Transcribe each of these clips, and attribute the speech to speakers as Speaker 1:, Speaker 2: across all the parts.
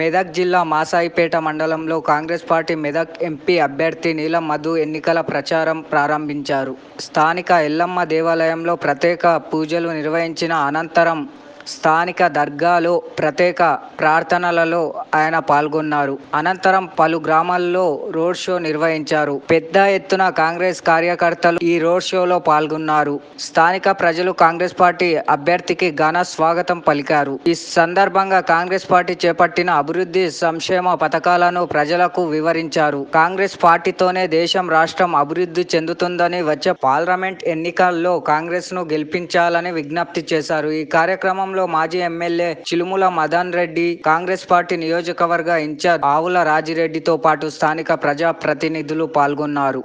Speaker 1: మెదక్ జిల్లా మాసాయిపేట మండలంలో Congress party Medak MP అభ్యర్థి నీలం మధు ఎన్నికల ప్రచారం ప్రారంభించారు. స్థానిక ఎల్లమ్మ దేవాలయంలో ప్రత్యేక పూజలు నిర్వహించిన అనంతరం స్థానిక దర్గాలో ప్రత్యేక ప్రార్థనలలో ఆయన పాల్గొన్నారు. అనంతరం పలు గ్రామాల్లో రోడ్ షో నిర్వహించారు. పెద్ద ఎత్తున కాంగ్రెస్ కార్యకర్తలు ఈ రోడ్ షోలో పాల్గొన్నారు. స్థానిక ప్రజలు కాంగ్రెస్ పార్టీ అభ్యర్థికి ఘన స్వాగతం పలికారు. ఈ సందర్భంగా కాంగ్రెస్ పార్టీ చేపట్టిన అభివృద్ధి సంక్షేమ పథకాలను ప్రజలకు వివరించారు. కాంగ్రెస్ పార్టీతోనే దేశం రాష్ట్రం అభివృద్ధి చెందుతుందని వచ్చే పార్లమెంట్ ఎన్నికల్లో కాంగ్రెస్ను గెలిపించాలని విజ్ఞప్తి చేశారు. ఈ కార్యక్రమం గతంలో మాజీ ఎమ్మెల్యే చిలుముల మదన్ రెడ్డి కాంగ్రెస్ పార్టీ నియోజకవర్గ ఇన్ఛార్జ్ ఆవుల రాజిరెడ్డితో పాటు స్థానిక ప్రజా ప్రతినిధులు పాల్గొన్నారు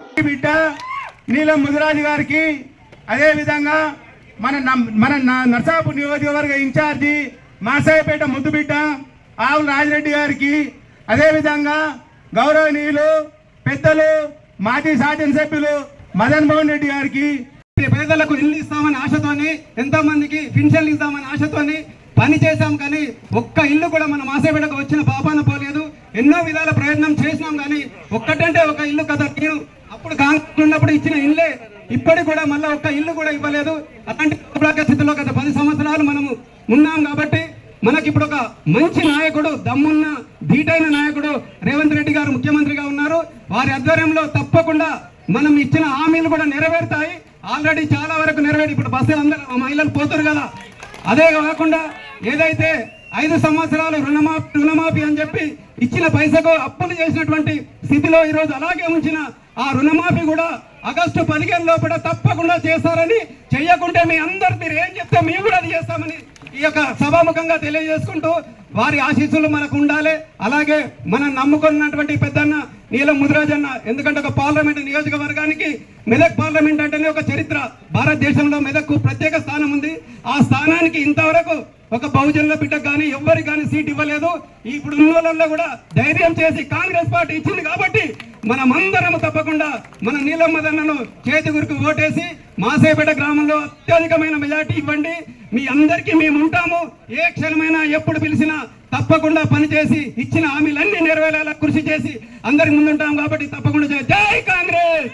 Speaker 2: నీలం ముదిరాజు గారికి అదే విధంగా మన మన నర్సాపు నియోజకవర్గ ఇన్ఛార్జి మాసాయిపేట ముద్దు బిడ్డ ఆవుల రాజిరెడ్డి గారికి అదే విధంగా గౌరవనీయులు పెద్దలు మాజీ శాసనసభ్యులు మదన్ మోహన్ రెడ్డి గారికి
Speaker 3: పేదలకు ఇల్లు ఇస్తామని ఆశతోని ఎంతో మందికి పింఛన్లు ఇస్తామని ఆశతోని పని చేశాం కానీ ఒక్క ఇల్లు కూడా మన మాసేపేటకు వచ్చిన పాపాన పోలేదు. ఎన్నో విధాల ప్రయత్నం చేసినాం కానీ ఒక్కటంటే ఒక ఇల్లు కదా నేను అప్పుడు కాంగ్రెస్ ఉన్నప్పుడు ఇచ్చిన ఇల్లే ఇప్పటికి కూడా మళ్ళీ ఒక్క ఇల్లు కూడా ఇవ్వలేదు. అలాంటి స్థితిలో గత పది సంవత్సరాలు మనము ఉన్నాం కాబట్టి మనకి ఇప్పుడు ఒక మంచి నాయకుడు దమ్మున్న ధీటైన నాయకుడు రేవంత్ రెడ్డి గారు ముఖ్యమంత్రిగా ఉన్నారు. వారి ఆధ్వర్యంలో తప్పకుండా మనం ఇచ్చిన హామీలు కూడా నెరవేరుతాయి. ఆల్రెడీ చాలా వరకు నెరవేరి ఇప్పుడు బస్సులు అందరూ మహిళలు పోతారు కదా. అదే కాకుండా ఏదైతే ఐదు సంవత్సరాలు రుణమాఫీ రుణమాఫీ అని చెప్పి ఇచ్చిన పైసకు అప్పులు చేసినటువంటి స్థితిలో ఈరోజు అలాగే ఉంచిన ఆ రుణమాఫీ కూడా ఆగస్టు పదిహేను లోపల తప్పకుండా చేస్తారని చెయ్యకుంటే మీ అందరు మీరు ఏం చెప్తే మేము కూడా అది చేస్తామని ఈ యొక్క సభాముఖంగా తెలియజేసుకుంటూ వారి ఆశీస్సులు మనకు ఉండాలి. అలాగే మనం నమ్ముకున్నటువంటి పెద్దన్న నీలం ముదిరాజన్న ఎందుకంటే ఒక పార్లమెంట్ నియోజకవర్గానికి మెదక్ పార్లమెంట్ అంటేనే ఒక చరిత్ర. భారతదేశంలో మెదక్కు ప్రత్యేక స్థానం ఉంది. ఆ స్థానానికి ఇంతవరకు ఒక బహుజనుల బిడ్డకు కానీ ఎవ్వరికి కానీ సీట్ ఇవ్వలేదు. ఇప్పుడు ఉన్నోళ్ళల్లో కూడా ధైర్యం చేసి కాంగ్రెస్ పార్టీ ఇచ్చింది కాబట్టి మనమందరం తప్పకుండా మన నీలమ్మదన్నను చేతి గురికి ఓటేసి మాసేపేట గ్రామంలో అత్యధికమైన మెజార్టీ ఇవ్వండి. మీ అందరికీ మేము ఉంటాము. ఏ క్షణమైనా ఎప్పుడు పిలిచినా తప్పకుండా పనిచేసి ఇచ్చిన హామీలన్నీ నెరవేరేలా కృషి చేసి అందరికి ముందుంటాం కాబట్టి తప్పకుండా జై కాంగ్రెస్!